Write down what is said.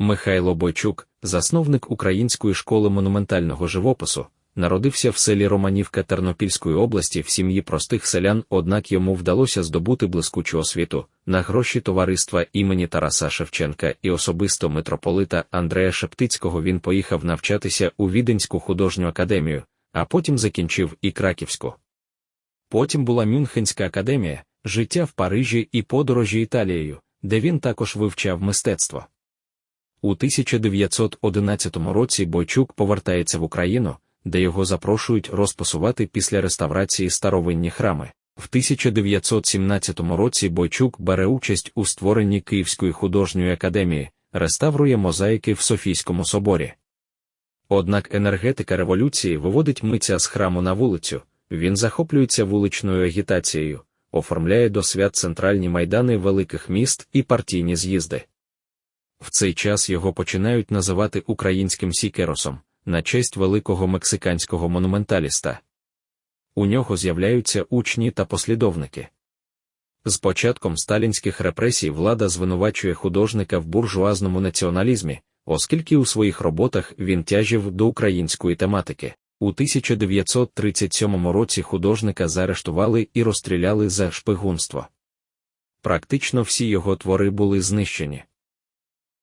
Михайло Бойчук, засновник Української школи монументального живопису, народився в селі Романівка Тернопільської області в сім'ї простих селян, однак йому вдалося здобути блискучу освіту на гроші товариства імені Тараса Шевченка і особисто митрополита Андрея Шептицького він поїхав навчатися у Віденську художню академію, а потім закінчив і Краківську. Потім була Мюнхенська академія, життя в Парижі і подорожі Італією, де він також вивчав мистецтво. У 1911 році Бойчук повертається в Україну, де його запрошують розпасувати після реставрації старовинні храми. В 1917 році Бойчук бере участь у створенні Київської художньої академії, реставрує мозаїки в Софійському соборі. Однак енергетика революції виводить митця з храму на вулицю, він захоплюється вуличною агітацією, оформляє до свят центральні майдани великих міст і партійні з'їзди. В цей час його починають називати українським сікеросом на честь великого мексиканського монументаліста. У нього з'являються учні та послідовники. З початком сталінських репресій влада звинувачує художника в буржуазному націоналізмі, оскільки у своїх роботах він тяжів до української тематики. У 1937 році художника заарештували і розстріляли за шпигунство. Практично всі його твори були знищені.